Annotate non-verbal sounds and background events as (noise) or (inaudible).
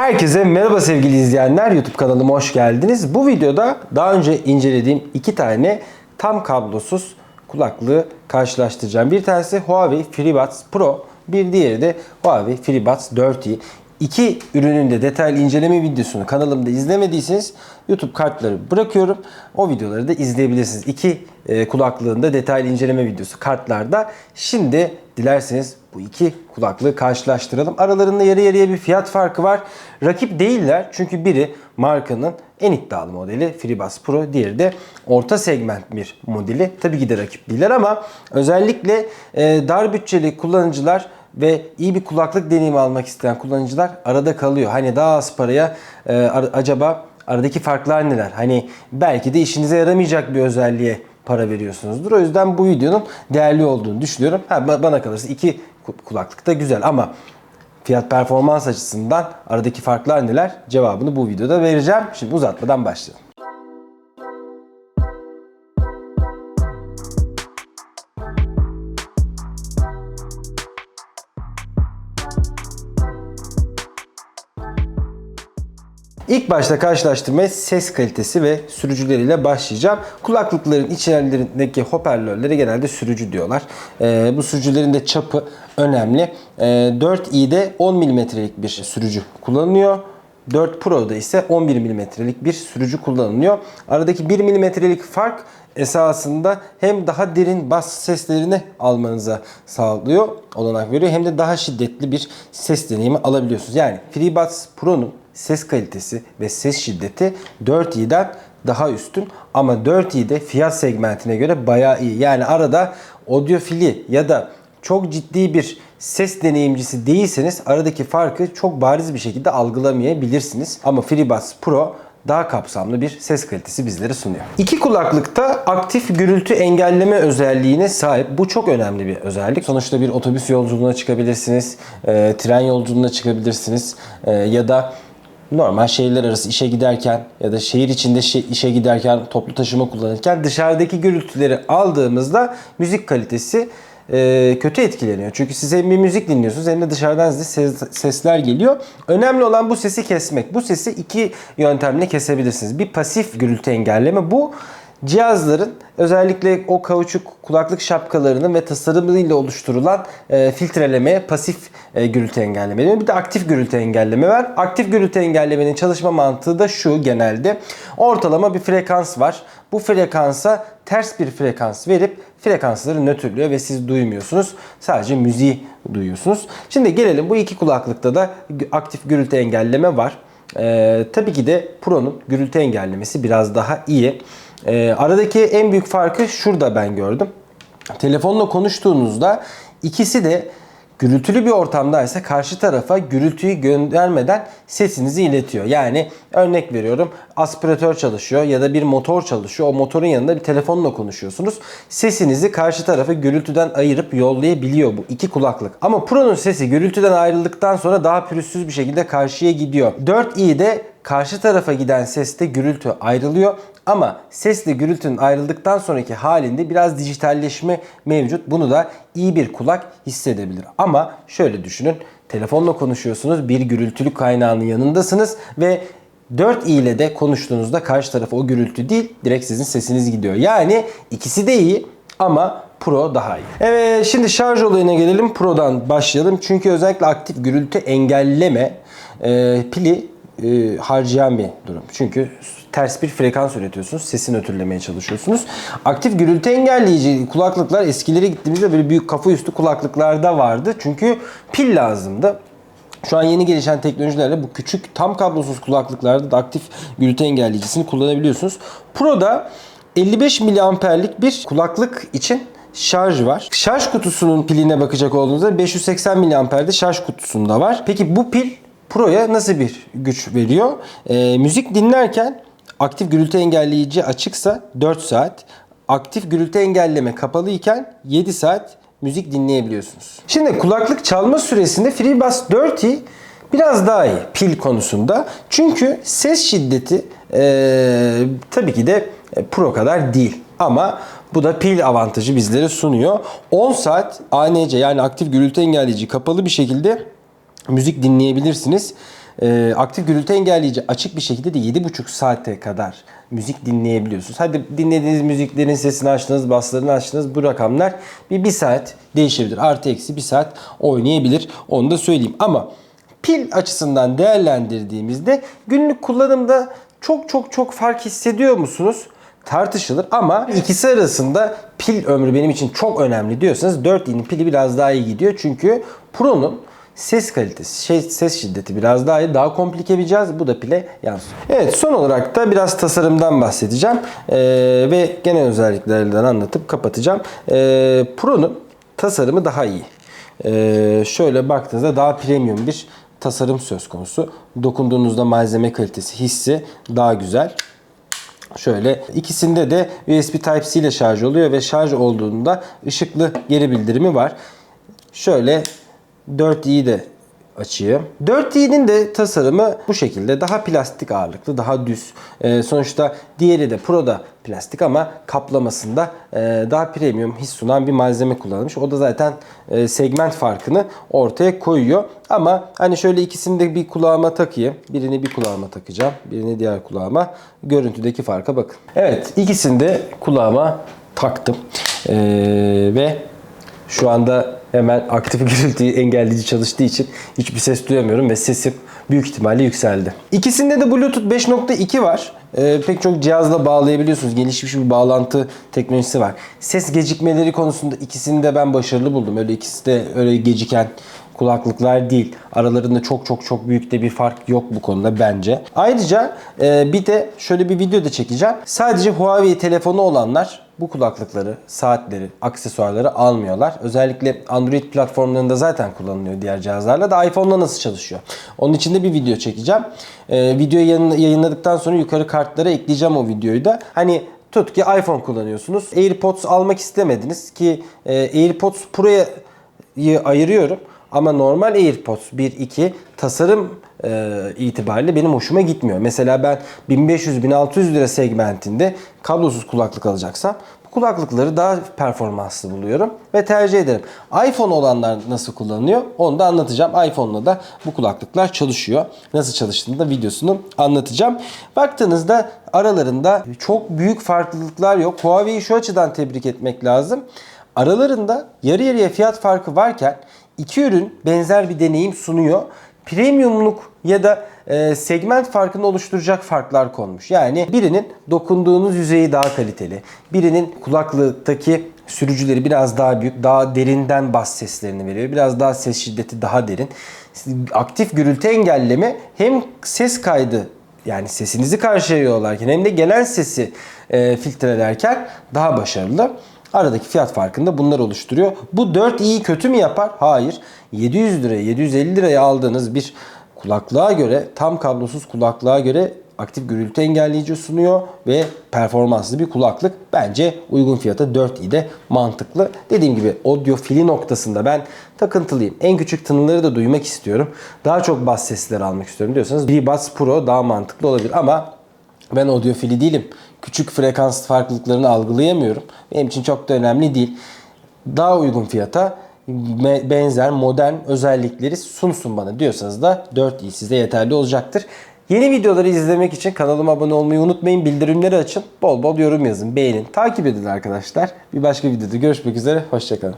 Herkese merhaba sevgili izleyenler. YouTube kanalıma hoş geldiniz. Bu videoda daha önce incelediğim iki tane tam kablosuz kulaklığı karşılaştıracağım. Bir tanesi Huawei FreeBuds Pro, bir diğeri de Huawei FreeBuds 4i. İki ürünün de detaylı inceleme videosunu kanalımda izlemediyseniz YouTube kartları bırakıyorum. O videoları da izleyebilirsiniz. İki e, kulaklığın da detaylı inceleme videosu kartlarda. Şimdi dilerseniz bu iki kulaklığı karşılaştıralım. Aralarında yarı yarıya bir fiyat farkı var. Rakip değiller çünkü biri markanın en iddialı modeli FreeBuds Pro, diğeri de orta segment bir modeli. Tabii ki de rakip değiller ama özellikle e, dar bütçeli kullanıcılar ve iyi bir kulaklık deneyimi almak isteyen kullanıcılar arada kalıyor. Hani daha az paraya e, acaba aradaki farklar neler? Hani belki de işinize yaramayacak bir özelliğe para veriyorsunuzdur. O yüzden bu videonun değerli olduğunu düşünüyorum. Ha, ba- bana kalırsa iki ku- kulaklık da güzel ama fiyat performans açısından aradaki farklar neler? Cevabını bu videoda vereceğim. Şimdi uzatmadan başlayalım. İlk başta karşılaştırmaya ses kalitesi ve sürücüleriyle başlayacağım. Kulaklıkların içlerindeki hoparlörlere genelde sürücü diyorlar. Ee, bu sürücülerin de çapı önemli. Ee, 4i'de 10 mm'lik bir sürücü kullanılıyor. 4 Pro'da ise 11 mm'lik bir sürücü kullanılıyor. Aradaki 1 mm'lik fark esasında hem daha derin bas seslerini almanıza sağlıyor, olanak veriyor hem de daha şiddetli bir ses deneyimi alabiliyorsunuz. Yani FreeBuds Pro'nun ses kalitesi ve ses şiddeti 4i'den daha üstün ama 4i'de fiyat segmentine göre bayağı iyi. Yani arada audiofili ya da çok ciddi bir ses deneyimcisi değilseniz aradaki farkı çok bariz bir şekilde algılamayabilirsiniz. Ama FreeBuds Pro daha kapsamlı bir ses kalitesi bizlere sunuyor. İki kulaklıkta aktif gürültü engelleme özelliğine sahip. Bu çok önemli bir özellik. Sonuçta bir otobüs yolculuğuna çıkabilirsiniz, e, tren yolculuğuna çıkabilirsiniz e, ya da normal şehirler arası işe giderken ya da şehir içinde şe- işe giderken toplu taşıma kullanırken dışarıdaki gürültüleri aldığımızda müzik kalitesi e, kötü etkileniyor. Çünkü siz hem bir müzik dinliyorsunuz hem de dışarıdan size ses- sesler geliyor. Önemli olan bu sesi kesmek. Bu sesi iki yöntemle kesebilirsiniz. Bir pasif gürültü engelleme. Bu cihazların özellikle o kauçuk kulaklık şapkalarının ve tasarımıyla oluşturulan e, filtrelemeye pasif e, gürültü engelleme. Bir de aktif gürültü engelleme var. Aktif gürültü engellemenin çalışma mantığı da şu genelde. Ortalama bir frekans var. Bu frekansa ters bir frekans verip frekansları nötrlüyor ve siz duymuyorsunuz. Sadece müziği duyuyorsunuz. Şimdi gelelim bu iki kulaklıkta da aktif gürültü engelleme var. Ee, tabii ki de Pro'nun gürültü engellemesi biraz daha iyi. Ee, aradaki en büyük farkı şurada ben gördüm. Telefonla konuştuğunuzda ikisi de gürültülü bir ortamdaysa karşı tarafa gürültüyü göndermeden sesinizi iletiyor. Yani örnek veriyorum aspiratör çalışıyor ya da bir motor çalışıyor. O motorun yanında bir telefonla konuşuyorsunuz. Sesinizi karşı tarafa gürültüden ayırıp yollayabiliyor bu iki kulaklık. Ama Pro'nun sesi gürültüden ayrıldıktan sonra daha pürüzsüz bir şekilde karşıya gidiyor. 4i'de karşı tarafa giden seste gürültü ayrılıyor. Ama sesle gürültünün ayrıldıktan sonraki halinde biraz dijitalleşme mevcut. Bunu da iyi bir kulak hissedebilir. Ama şöyle düşünün. Telefonla konuşuyorsunuz. Bir gürültülü kaynağının yanındasınız ve 4 i ile de konuştuğunuzda karşı tarafa o gürültü değil, direkt sizin sesiniz gidiyor. Yani ikisi de iyi ama Pro daha iyi. Evet şimdi şarj olayına gelelim. Pro'dan başlayalım. Çünkü özellikle aktif gürültü engelleme e, pili e, harcayan bir durum. Çünkü ters bir frekans üretiyorsunuz. Sesini ötürlemeye çalışıyorsunuz. Aktif gürültü engelleyici kulaklıklar eskileri gittiğimizde böyle büyük kafa üstü kulaklıklarda vardı. Çünkü pil lazımdı. Şu an yeni gelişen teknolojilerle bu küçük tam kablosuz kulaklıklarda da aktif gürültü engelleyicisini kullanabiliyorsunuz. Pro'da 55 miliamperlik bir kulaklık için şarj var. Şarj kutusunun piline bakacak olduğunuzda 580 miliamperde şarj kutusunda var. Peki bu pil Pro'ya nasıl bir güç veriyor? Ee, müzik dinlerken aktif gürültü engelleyici açıksa 4 saat, aktif gürültü engelleme kapalı iken 7 saat müzik dinleyebiliyorsunuz. Şimdi kulaklık çalma süresinde FreeBuds 4i biraz daha iyi pil konusunda. Çünkü ses şiddeti eee, tabii ki de e, Pro kadar değil. Ama bu da pil avantajı bizlere sunuyor. 10 saat ANC yani aktif gürültü engelleyici kapalı bir şekilde müzik dinleyebilirsiniz. E, aktif gürültü engelleyici açık bir şekilde de 7,5 saate kadar müzik dinleyebiliyorsunuz. Hadi dinlediğiniz müziklerin sesini açtınız, baslarını açtınız. Bu rakamlar bir, bir saat değişebilir. Artı eksi bir saat oynayabilir. Onu da söyleyeyim. Ama pil açısından değerlendirdiğimizde günlük kullanımda çok çok çok fark hissediyor musunuz? Tartışılır ama ikisi arasında pil ömrü benim için çok önemli diyorsanız 4i'nin pili biraz daha iyi gidiyor. Çünkü Pro'nun ses kalitesi, şey, ses şiddeti biraz daha iyi, daha komplike bir cihaz. Bu da pile yansıyor. Evet son olarak da biraz tasarımdan bahsedeceğim. Ee, ve genel özelliklerden anlatıp kapatacağım. Ee, Pro'nun tasarımı daha iyi. Ee, şöyle baktığınızda daha premium bir tasarım söz konusu. Dokunduğunuzda malzeme kalitesi, hissi daha güzel. Şöyle ikisinde de USB Type-C ile şarj oluyor ve şarj olduğunda ışıklı geri bildirimi var. Şöyle 4i'yi de açayım. 4i'nin de tasarımı bu şekilde daha plastik ağırlıklı, daha düz. Ee, sonuçta diğeri de Pro'da plastik ama kaplamasında e, daha premium his sunan bir malzeme kullanılmış. O da zaten e, segment farkını ortaya koyuyor. Ama hani şöyle ikisini de bir kulağıma takayım. Birini bir kulağıma takacağım. Birini diğer kulağıma. Görüntüdeki farka bakın. Evet ikisini de kulağıma taktım. Ee, ve şu anda hemen aktif (laughs) gürültüyü engelleyici çalıştığı için hiçbir ses duyamıyorum ve sesim büyük ihtimalle yükseldi. İkisinde de Bluetooth 5.2 var. Ee, pek çok cihazla bağlayabiliyorsunuz. Gelişmiş bir bağlantı teknolojisi var. Ses gecikmeleri konusunda ikisini de ben başarılı buldum. Öyle ikisi de öyle geciken kulaklıklar değil. Aralarında çok çok çok büyük de bir fark yok bu konuda bence. Ayrıca e, bir de şöyle bir video da çekeceğim. Sadece Huawei telefonu olanlar bu kulaklıkları, saatleri, aksesuarları almıyorlar. Özellikle Android platformlarında zaten kullanılıyor diğer cihazlarla da iPhone'la nasıl çalışıyor. Onun için de bir video çekeceğim. E, videoyu yayın- yayınladıktan sonra yukarı kartlara ekleyeceğim o videoyu da. Hani tut ki iPhone kullanıyorsunuz. AirPods almak istemediniz ki e, AirPods Pro'ya ayırıyorum. Ama normal AirPods 1-2 tasarım e, itibariyle benim hoşuma gitmiyor. Mesela ben 1500-1600 lira segmentinde kablosuz kulaklık alacaksam kulaklıkları daha performanslı buluyorum ve tercih ederim. iPhone olanlar nasıl kullanılıyor onu da anlatacağım. iPhone'la da bu kulaklıklar çalışıyor. Nasıl çalıştığını da videosunu anlatacağım. Baktığınızda aralarında çok büyük farklılıklar yok. Huawei'yi şu açıdan tebrik etmek lazım. Aralarında yarı yarıya fiyat farkı varken iki ürün benzer bir deneyim sunuyor. Premiumluk ya da e, segment farkını oluşturacak farklar konmuş. Yani birinin dokunduğunuz yüzeyi daha kaliteli, birinin kulaklıktaki sürücüleri biraz daha büyük, daha derinden bas seslerini veriyor. Biraz daha ses şiddeti daha derin. Aktif gürültü engelleme hem ses kaydı yani sesinizi karşıya yollarken hem de gelen sesi e, filtrelerken daha başarılı. Aradaki fiyat farkında bunlar oluşturuyor. Bu 4 iyi kötü mü yapar? Hayır. 700 liraya 750 liraya aldığınız bir kulaklığa göre tam kablosuz kulaklığa göre aktif gürültü engelleyici sunuyor ve performanslı bir kulaklık. Bence uygun fiyata 4 i de mantıklı. Dediğim gibi audiofili noktasında ben takıntılıyım. En küçük tınıları da duymak istiyorum. Daha çok bas sesleri almak istiyorum diyorsanız B-Buds Pro daha mantıklı olabilir ama ben audiofili değilim. Küçük frekans farklılıklarını algılayamıyorum. Benim için çok da önemli değil. Daha uygun fiyata benzer modern özellikleri sunsun bana diyorsanız da 4i size yeterli olacaktır. Yeni videoları izlemek için kanalıma abone olmayı unutmayın. Bildirimleri açın. Bol bol yorum yazın. Beğenin. Takip edin arkadaşlar. Bir başka videoda görüşmek üzere. Hoşçakalın.